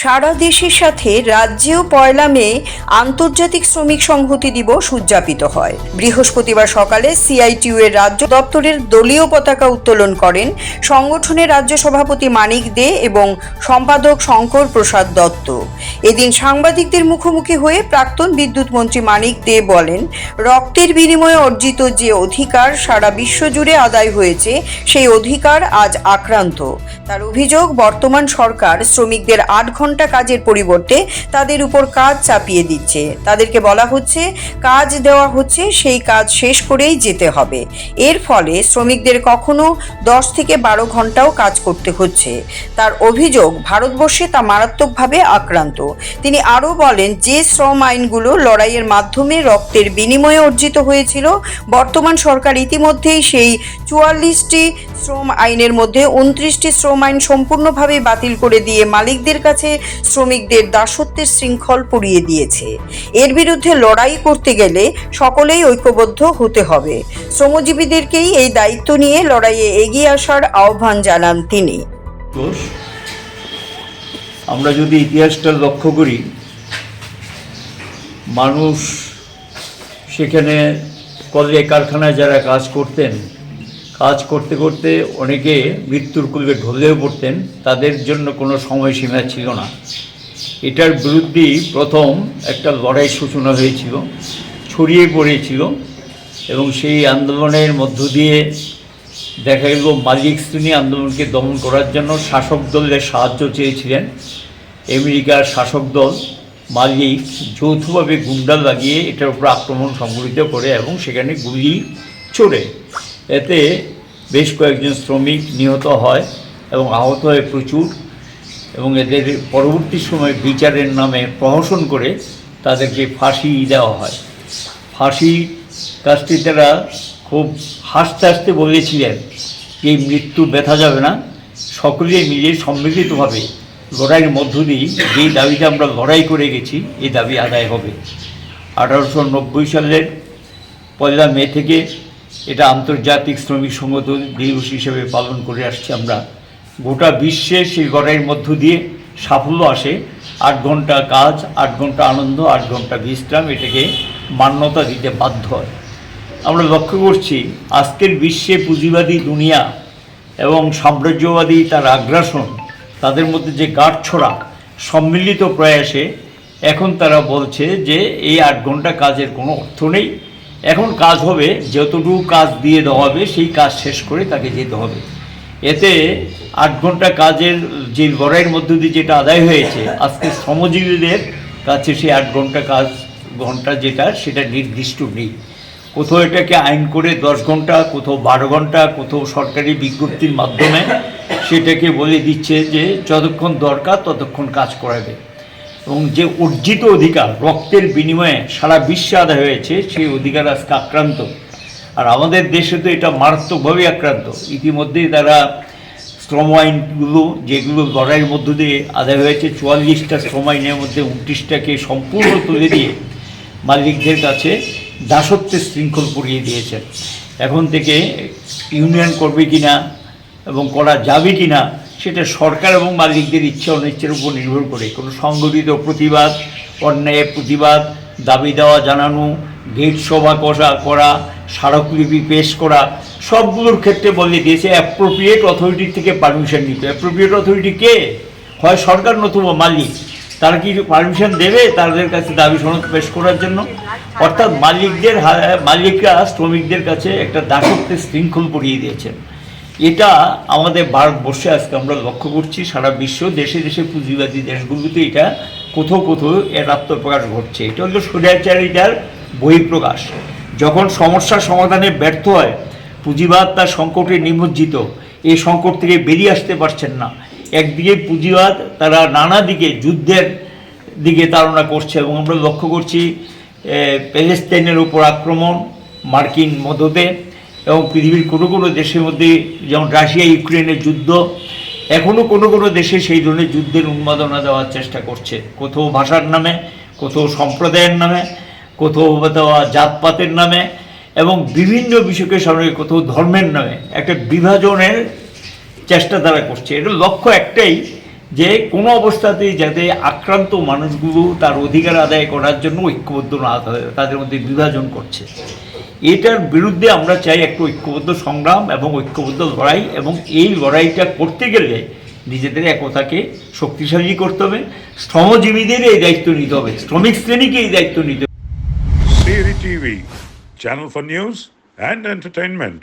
সারা দেশের সাথে রাজ্যেও পয়লা মে আন্তর্জাতিক শ্রমিক সংহতি দিবস উদযাপিত হয়। বৃহস্পতিবার সকালে সিআইটিউ এর রাজ্য দপ্তরের দলীয় পতাকা উত্তোলন করেন সংগঠনের রাজ্য সভাপতি মানিক দে এবং সম্পাদক শঙ্কর প্রসাদ দত্ত। এদিন সাংবাদিকদের মুখোমুখি হয়ে প্রাক্তন বিদ্যুৎ মন্ত্রী মানিক দে বলেন, রক্তের বিনিময়ে অর্জিত যে অধিকার সারা বিশ্ব জুড়ে আদায় হয়েছে, সেই অধিকার আজ আক্রান্ত। তার অভিযোগ, বর্তমান সরকার শ্রমিকদের আট ঘণ্টা কাজের পরিবর্তে তাদের উপর কাজ চাপিয়ে দিচ্ছে। তাদেরকে বলা হচ্ছে, কাজ দেওয়া হচ্ছে, সেই কাজ শেষ করেই যেতে হবে। এর ফলে শ্রমিকদের কখনো দশ থেকে বারো ঘন্টাও কাজ করতে হচ্ছে। তার অভিযোগ, ভারতবর্ষে তা মারাত্মকভাবে আক্রান্ত। তিনি আরও বলেন, যে শ্রম আইনগুলো লড়াইয়ের মাধ্যমে রক্তের বিনিময়ে অর্জিত হয়েছিল, বর্তমান সরকার ইতিমধ্যেই সেই চুয়াল্লিশটি শ্রম আইনের মধ্যে উনত্রিশটি শ্রম আইন সম্পূর্ণভাবে বাতিল করে দিয়ে মালিকদের কাছে শ্রমিকদের দাসত্বের শৃঙ্খল পরিয়ে দিয়েছে। এর বিরুদ্ধে লড়াই করতে গেলে সকলেই ঐক্যবদ্ধ হতে হবে। শ্রমজীবীদেরকেই এই দায়িত্ব নিয়ে লড়াইয়ে এগিয়ে আসার আহ্বান জানান তিনি। আমরা যদি ইতিহাসটা লক্ষ্য করি, মানুষ সেখানে কলে কারখানায় যারা কাজ করতেন কাজ করতে করতে অনেকে মৃত্যুর কুলবে ঢলেও পড়তেন, তাদের জন্য কোনো সময়সীমা ছিল না। এটার বিরুদ্ধেই প্রথম একটা লড়াই সূচনা হয়েছিল, ছড়িয়ে পড়েছিল এবং সেই আন্দোলনের মধ্য দিয়ে দেখা গেল মালিক শ্রেণি আন্দোলনকে দমন করার জন্য শাসক দলের সাহায্য চেয়েছিলেন। আমেরিকার শাসক দল মালিক যৌথভাবে গুন্ডা লাগিয়ে এটার উপর আক্রমণ সংঘটিত করে এবং সেখানে গুলি চড়ে এতে বেশ কয়েকজন শ্রমিক নিহত হয় এবং আহত হয় প্রচুর এবং এদের পরবর্তী সময় বিচারের নামে প্রহসন করে তাদেরকে ফাঁসি দেওয়া হয়। ফাঁসি কাজটি তারা খুব হাসতে হাসতে বলেছিলেন যে, মৃত্যু ব্যথা যাবে না। সকলে মিলে সম্মিলিতভাবে লড়াইয়ের মধ্য দিয়ে যেই দাবিটা আমরা লড়াই করে গেছি এই দাবি আদায় হবে। আঠারোশো নব্বই সালের পয়লা মে থেকে এটা আন্তর্জাতিক শ্রমিক সংগঠন দিবস হিসেবে পালন করে আসছি আমরা। গোটা বিশ্বে সেই লড়াইয়ের মধ্য দিয়ে সাফল্য আসে। আট ঘণ্টা কাজ, আট ঘণ্টা আনন্দ, আট ঘণ্টা বিশ্রাম এটাকে মান্যতা দিতে বাধ্য হয়। আমরা লক্ষ্য করছি, আজকের বিশ্বে পুঁজিবাদী দুনিয়া এবং সাম্রাজ্যবাদী তার আগ্রাসন, তাদের মধ্যে যে গাঁটছড়া, সম্মিলিত প্রয়াসে এখন তারা বলছে যে এই আট ঘণ্টা কাজের কোনো অর্থ নেই। এখন কাজ হবে, যতটুকু কাজ দিয়ে দেওয়া হবে সেই কাজ শেষ করে তাকে যেতে হবে। এতে আট ঘণ্টা কাজের যে লড়াইয়ের মধ্য দিয়ে যেটা আদায় হয়েছে, আজকে শ্রমজীবীদের কাছে সেই আট ঘণ্টা কাজ, ঘণ্টা যেটা, সেটা নির্দিষ্ট নেই। কোথাও এটাকে আইন করে দশ ঘণ্টা, কোথাও বারো ঘণ্টা, কোথাও সরকারি বিজ্ঞপ্তির মাধ্যমে সেটাকে বলে দিচ্ছে যে, যতক্ষণ দরকার ততক্ষণ কাজ করাবে। এবং যে অর্জিত অধিকার, রক্তের বিনিময়ে সারা বিশ্বে আদায় হয়েছে, সেই অধিকার আজকে আক্রান্ত। আর আমাদের দেশে তো এটা মারাত্মকভাবে আক্রান্ত। ইতিমধ্যেই তারা শ্রম আইনগুলো, যেগুলো লড়াইয়ের মধ্য দিয়ে আদায় হয়েছে, চুয়াল্লিশটা শ্রম আইনের মধ্যে উনত্রিশটাকে সম্পূর্ণ তুলে দিয়ে মালিকদের কাছে দাসত্বের শৃঙ্খল পরিয়ে দিয়েছেন। এখন থেকে ইউনিয়ন করবে কিনা এবং করা যাবে কিনা সেটা সরকার এবং মালিকদের ইচ্ছা অনিচ্ছার উপর নির্ভর করে। কোনো সংগঠিত প্রতিবাদ অন্যায়ের প্রতিবাদ, দাবি দেওয়া, জানানো, গেট সভা কষা করা, স্মারকলিপি পেশ করা, সবগুলোর ক্ষেত্রে বলে দিয়েছে অ্যাপ্রোপ্রিয়েট অথরিটি থেকে পারমিশন নিতে। অ্যাপ্রোপ্রিয়েট অথরিটি কে? হয় সরকার নতুবা মালিক। তারা কি পারমিশন দেবে? তাদের কাছে দাবি সনদ পেশ করার জন্য। অর্থাৎ মালিকদের মালিকরা, শ্রমিকদের কাছে একটা দাসত্বের শৃঙ্খল পড়িয়ে দিয়েছেন। এটা আমাদের ভারতবর্ষে আজকে আমরা লক্ষ্য করছি, সারা বিশ্ব, দেশে দেশে পুঁজিবাদী দেশগুলোতে এটা কোথাও কোথাও এর আত্মপ্রকাশ ঘটছে। এটা হলো স্বৈরাচারিতার বহিঃপ্রকাশ। যখন সমস্যার সমাধানে ব্যর্থ হয়, পুঁজিবাদ তার সংকটে নিমজ্জিত। এই সংকট থেকে বেরিয়ে আসতে পারছেন না। একদিকে পুঁজিবাদ তারা নানা দিকে যুদ্ধের দিকে তাড়না করছে এবং আমরা লক্ষ্য করছি প্যালেস্তাইনের উপর আক্রমণ, মার্কিন মদতে। এবং পৃথিবীর কোনো কোনো দেশের মধ্যে, যেমন রাশিয়া, ইউক্রেনের যুদ্ধ এখনও কোনো কোনো দেশে সেই ধরনের যুদ্ধের উন্মাদনা দেওয়ার চেষ্টা করছে। কোথাও ভাষার নামে, কোথাও সম্প্রদায়ের নামে, কোথাও জাতপাতের নামে এবং বিভিন্ন বিষয়কে সামনে কোথাও ধর্মের নামে একটা বিভাজনের চেষ্টা তারা করছে। এটার লক্ষ্য একটাই যে কোনো অবস্থাতেই যাতে আক্রান্ত মানুষগুলো তার অধিকার আদায় করার জন্য ঐক্যবদ্ধ না তাদের মধ্যে বিভাজন করছে এটার বিরুদ্ধে আমরা চাই একটু ঐক্যবদ্ধ সংগ্রাম এবং ঐক্যবদ্ধ লড়াই এবং এই লড়াইটা করতে গেলে নিজেদের একতাকে শক্তিশালী করতে হবে, শ্রমজীবীদের এই দায়িত্ব নিতে হবে, শ্রমিক শ্রেণীকে এই দায়িত্ব নিতে হবে channel for news and entertainment.